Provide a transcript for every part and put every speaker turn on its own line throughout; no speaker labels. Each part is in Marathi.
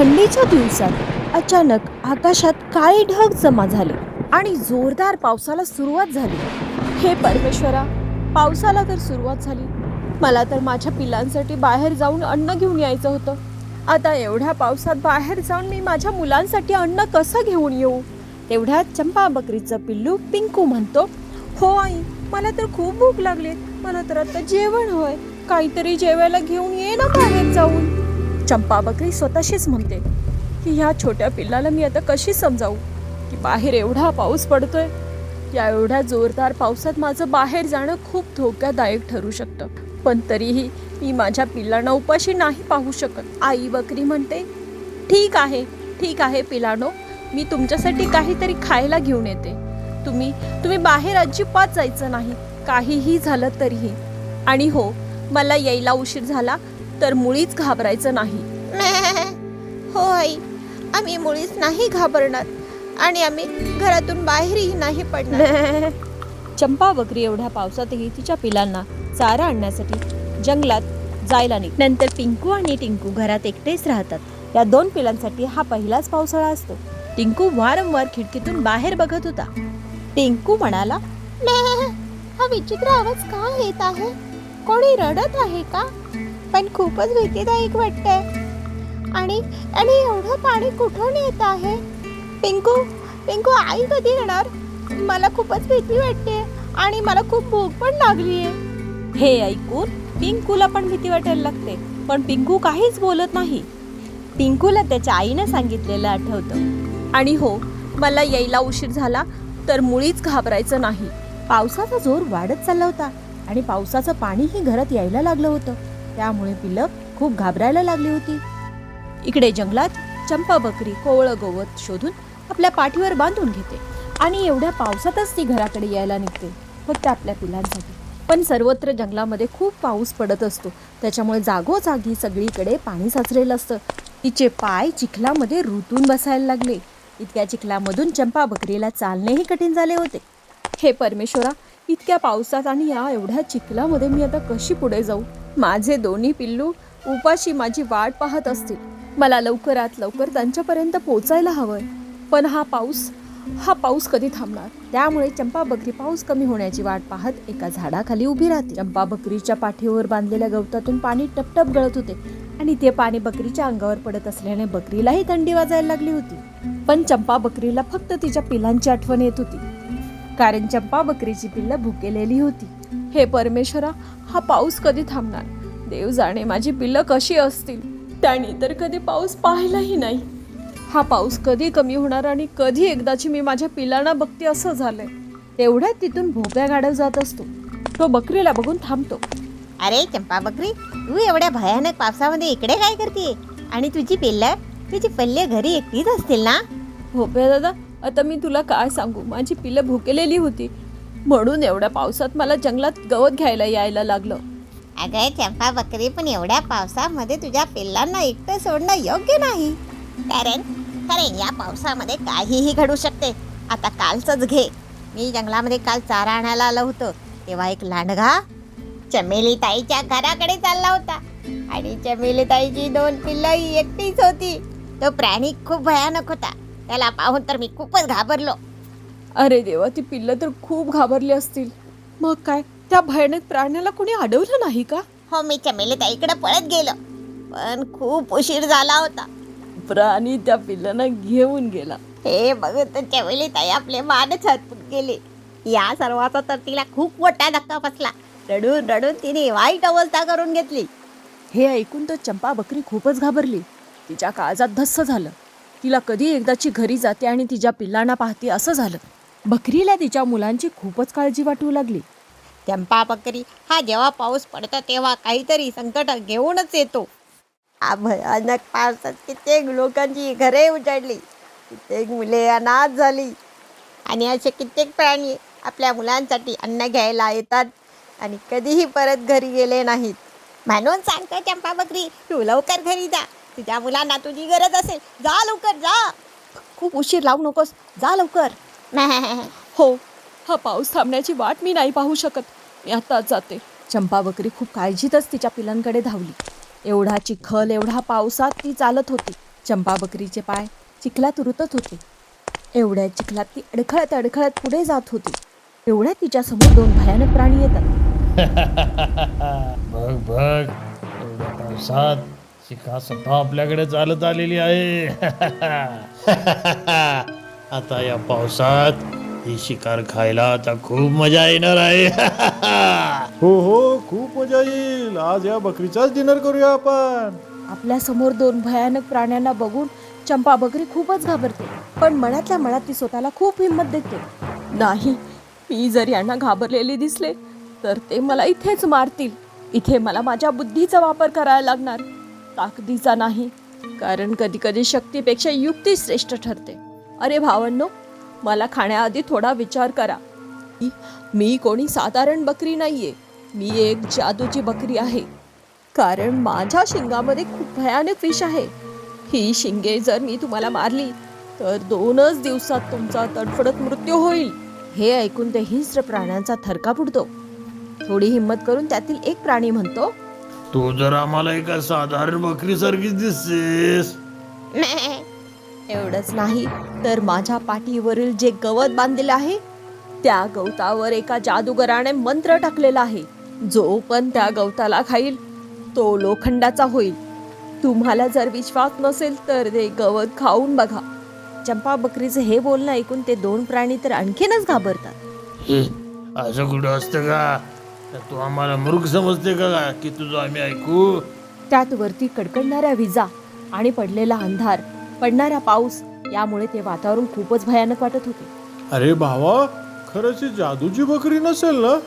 थंडीच्या दिवसात अचानक आकाशात काळे ढग जमा झाले आणि जोरदार पावसाला सुरुवात झाली. हे परमेश्वरा पावसाला तर सुरुवात झाली. मला तर माझ्या पिलांसाठी बाहेर जाऊन अन्न घेऊन यायचं होतं. आता एवढ्या पावसात बाहेर जाऊन मी माझ्या मुलांसाठी अन्न कसं घेऊन येऊ? तेवढ्यात चंपा बकरीचं पिल्लू पिंकू म्हणतो हो आई मला तर खूप भूक लागली. मला तर आता जेवण होय काहीतरी जेवायला घेऊन ये ना बाहेर जाऊन. चंपा बकरी स्वतःशीच म्हणते की ह्या छोट्या पिल्लाला मी आता कशी समजावू? की बाहेर एवढा पाऊस पडतोय या एवढ्या जोरदार पावसात माझं बाहेर जाणं खूप धोकादायक ठरू शकतं. पण तरीही मी माझ्या पिल्लांना उपाशी नाही पाहू शकत. आई बकरी म्हणते ठीक आहे ठीक आहे पिलानो मी तुमच्यासाठी काहीतरी खायला घेऊन येते. तुम्ही तुम्ही बाहेर अजिबात जायचं नाही काहीही झालं तरीही. आणि हो मला यायला उशीर झाला तर मुळीच घाबरायचं नाही. हो आई आम्ही मुळीच नाही घाबरणार आणि आम्ही घरातून बाहेरही नाही पडणार. चंपा बकरी एवढ्या पावसातही तिच्या पिलांना चारा आणण्यासाठी जंगलात जायला निघ. नंतर पिंकू आणि टिंकू घरात एकटेच राहतात. या दोन पिलांसाठी हा पहिलाच पावसाळा असतो. टिंकू वारंवार खिडकीतून बाहेर बघत होता. टिंकू म्हणाला हा विचित्र आवाज का येत आहे? कोणी रडत आहे का? पण खूपच भीतीदायक वाटतंय. आणि आणि एवढं पाणी कुठून येत आहे? पिंकू पिंकू आई कधी येणार? मला खूपच भीती वाटते आणि मला खूप भूक पण लागली आहे हे ऐकून पिंकूला पण भीती वाटायला लागते पण पिंकू काहीच बोलत नाही. पिंकूला त्याच्या आईनं सांगितलेलं आठवतं. आणि हो मला यायला उशीर झाला तर मुळीच घाबरायचं नाही. पावसाचा जोर वाढत चालला होता आणि पावसाचं पाणीही घरात यायला लागलं होतं. त्यामुळे पिलं खूप घाबरायला लागली होती. इकडे जंगलात चंपा बकरी कोवळं गवत शोधून आपल्या पाठीवर बांधून घेते आणि एवढ्या पावसातच ती घराकडे यायला निघते फक्त आपल्या पिलांसाठी. पण सर्वत्र जंगलामध्ये खूप पाऊस पडत असतो त्याच्यामुळे जागोजागी सगळीकडे पाणी साचलेलं असतं. तिचे पाय चिखलामध्ये रुतून बसायला लागले. इतक्या चिखलामधून चंपा बकरीला चालणेही कठीण झाले होते. हे परमेश्वरा इतक्या पावसात आणि या एवढ्या चिखलामध्ये मी आता कशी पुढे जाऊ? माझे दोन्ही पिल्लू उपाशी माझी वाट पाहत असतील. मला लवकरात लवकर त्यांच्यापर्यंत पोचायला हवंय. पण हा पाऊस हा पाऊस कधी थांबणार? त्यामुळे चंपा बकरी पाऊस कमी होण्याची वाट पाहत एका झाडाखाली उभी राहते. चंपा बकरीच्या पाठीवर बांधलेल्या गवतातून पाणी टपटप गळत होते आणि ते पाणी बकरीच्या अंगावर पडत असल्याने बकरीलाही थंडी वाजायला लागली होती. पण चंपा बकरीला फक्त तिच्या पिलांची आठवण येत होती. कारण चंपा बकरीची पिल्लं भुकेलेली होती. हे परमेश्वरा हा पाऊस कधी थांबणार? देव जाणे माझी पिल्लं कशी असतील? त्याने तर कधी पाऊस पाहिलाही नाही. हा पाऊस कधी कमी होणार आणि कधी एकदाची मी माझ्या पिलांना बघते असं झालंय. तेवढ्यात तिथून भोप्या गाडव जात असतो. तो बकरीला बघून थांबतो.
अरे चंपा बकरी तू एवढ्या भयानक पावसामध्ये इकडे काय करते? आणि तुझी पिल्लं? तुझी पल्ले घरी एकटीच असतील ना?
भोप्या दादा आता मी तुला काय सांगू? माझी पिलं भुकेलेली होती. म्हणून एवढ्या पावसात मला जंगलात गवत घ्यायला यायला लागलं.
अगं चंपा बकरी पण एवढ्या पावसामध्ये तुझ्या पिल्लांना एकटं सोडणं योग्य नाही. कारण कारण या पावसामध्ये काहीही घडू शकते. आता कालचंच घे. मी जंगलामध्ये काल चारा आणायला आलो होतो. तेव्हा एक लांडगा चमेली ताईच्या घराकडे चालला होता. आणि चमेली ताईची दोन पिल्लंही एकटीच होती. तो प्राणी खूप भयानक होता. त्याला पाहून तर मी खूपच घाबरलो.
अरे देवा ती पिल्लं तर खूप घाबरली असतील. मग काय त्या भयानक प्राण्याला कोणी अडवलं नाही का?
हो मी चमेली ताईकडे पळत गेलो. पण खूप उशीर झाला होता.
प्राणी त्या पिल्लांना घेऊन गेला.
हे बघून तर चमेली ताई आपले मानच हरपून गेले. या सर्वाचा तर तिला खूप मोठा धक्का बसला. रडून रडून तिने वाईट अवस्था करून घेतली.
हे ऐकून तर चंपा बकरी खूपच घाबरली. तिच्या काळजात धस्स झालं. तिला कधी एकदाची घरी जाते आणि तिच्या पिल्लांना पाहते असं झालं. बकरीला तिच्या मुलांची खूपच काळजी वाटू लागली.
चंपा बकरी हा जेव्हा पाऊस पडतो तेव्हा काहीतरी संकट घेऊनच येतो. हा भयानक पावसात कित्येक लोकांची घरे उजाडली. कित्येक मुले अनाथ झाली. आणि असे कित्येक प्राणी आपल्या मुलांसाठी अन्न घ्यायला येतात आणि कधीही परत घरी गेले नाहीत. म्हणून सांगतो चंपा बकरी तू लवकर घरी जा. तुझ्या मुलांना तुझी गरज असेल. जा लवकर जा.
खूप उशीर लावू नकोस. जा लवकर. हो हा पाऊस थांबण्याची वाट मी नाही पाहू शकत. मी आताच जाते. चंपा बकरी खूप काळजीतच तिच्या पिलांकडे धावली. एवढा चिखल एवढा पावसात ती चालत होती. चंपा बकरीचे पाय चिखलात रुतत होते. एवढ्या चिखलात ती अडखळत अडखळत पुढे जात होती. एवढ्या तिच्यासमोर दोन भयानक प्राणी येतात.
बघ बघ. एवढ्या पावसात स्वतः आपल्याकडे चालत आलेली आहे. आता या पावसात ही शिकार खायला आता खूप मजा येणार आहे.
हो हो खूप मजा येईल. आज या बकरीचाच डिनर करूया आपण.
आपल्यासमोर दोन भयानक प्राण्यांना बघून चंपा बकरी खूपच घाबरते पण मनातल्या मनात ती स्वतःला खूप हिंमत देते. नाही मी जर यांना घाबरलेली दिसले तर ते मला इथेच मारतील. इथे मला माझ्या बुद्धीचा वापर करायला लागणार. ताकदीचा नाही कारण कधी कधी शक्तीपेक्षा युक्ती श्रेष्ठ ठरते. अरे भावांनो मला खाण्याआधी थोडा विचार करा. मी- कोणी साधारण बकरी नाहीये. मी एक जादूची बकरी आहे. कारण माझ्या शिंगामध्ये खूप भयानक विष आहे. ही शिंगे जर मी तुम्हाला मारली तर दोनच दिवसात तुमचा तडफडत मृत्यू होईल. हे ऐकून ते हिंस्र प्राण्यांचा थरका फुटतो थोडी हिंमत करून त्यातील एक प्राणी म्हणतो
तू जर आम्हाला एका साधारण बकरीसारखीच दिसतेस.
एवढंच नाही तर माझ्या पाठीवरील जे गवत बांधलेलं आहे त्या गवतावर एका जादूगराने मंत्र टाकलेला आहे. जो पण त्या गवताला खाईल तो लोखंडाचा होईल. तुम्हाला जर विश्वास नसेल तर ते गवत खाऊन बघा. चंपा बकरीचं हे बोलणं ऐकून ते दोन प्राणी तर आणखीनच घाबरतात.
हे, असं कुठं असतं का? तू आम्हाला मूर्ख समजते का की तुझं आम्ही ऐकू?
त्यात वरती कडकडणाऱ्या विजा आणि पडलेला अंधार पडणारा पाऊस यामुळे ते वातावरण खूपच भयानक वाटत होते.
अरे भावा खरंच ही जादूची बकरी नसेल ना?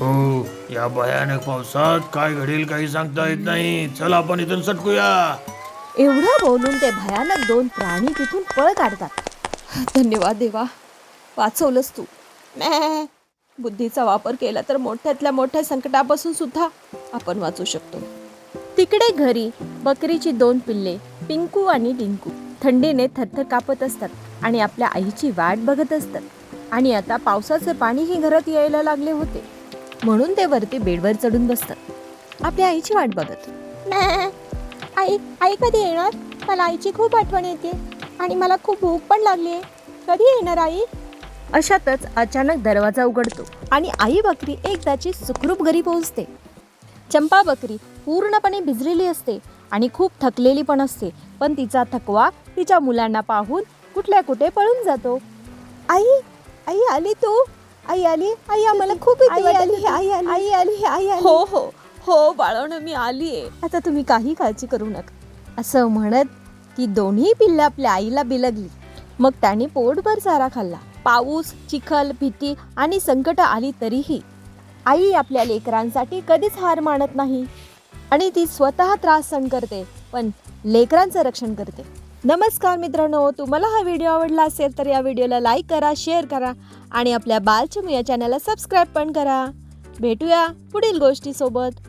हो या भयानक पावसात काय घडेल काही सांगता येत नाही. चल आपण इथून सटकूया.
एवढं बोलून ते भयानक दोन प्राणी तिथून पळ काढतात. धन्यवाद देवा वाचवलंस तू. मॅ. बुद्धीचा वापर केला तर मोठ्यातल्या मोठ्या संकटापासून सुद्धा आपण वाचू शकतो. तिकडे घरी बकरीची दोन पिल्ले पिंकू आणि डिंकू थंडीने थरथर कापत असतात आणि आपल्या आईची वाट बघत असतात. आणि आता पावसाचे पाणीही घरात यायला लागले होते. म्हणून ते वरती बेडवर चढून बसतात. आपल्या आईची वाट बघत. आई आई कधी येणार? मला आईची खूप आठवण येते. आणि मला खूप भूक पण लागली आहे. कधी येणार आई? अशातच अचानक दरवाजा उघडतो आणि आई बकरी एकदाची सुखरूप घरी पोहोचते. चंपा बकरी पूर्णपणे भिजलेली असते. आणि खूप थकलेली पण असते. पण तिचा थकवा तिच्या मुलांना पाहून कुठल्या कुठे पळून जातो. आई आई आली तू? आई आली? आई आम्हाला खूप आई आली आई आली. आई आली. आई आली. हो हो. हो बाळवणं मी आली आहे आता तुम्ही काही काळजी करू नका. असं म्हणत ती दोन्ही पिल्लं आपल्या आईला बिलगली. मग त्याने पोटभर चारा खाल्ला. पाऊस चिखल भीती आणि संकट आली तरीही. आई आपल्या लेकरांसाठी कधीच हार मानत नाही. आणि ती स्वतः त्रास सहन करते पण लेकरांचं रक्षण करते. नमस्कार मित्रांनो तुम्हाला हा व्हिडिओ आवडला असेल तर या व्हिडिओला लाईक करा शेअर करा आणि आपल्या बालचमू या चॅनलला सबस्क्राईब पण करा. भेटूया पुढील गोष्टीसोबत.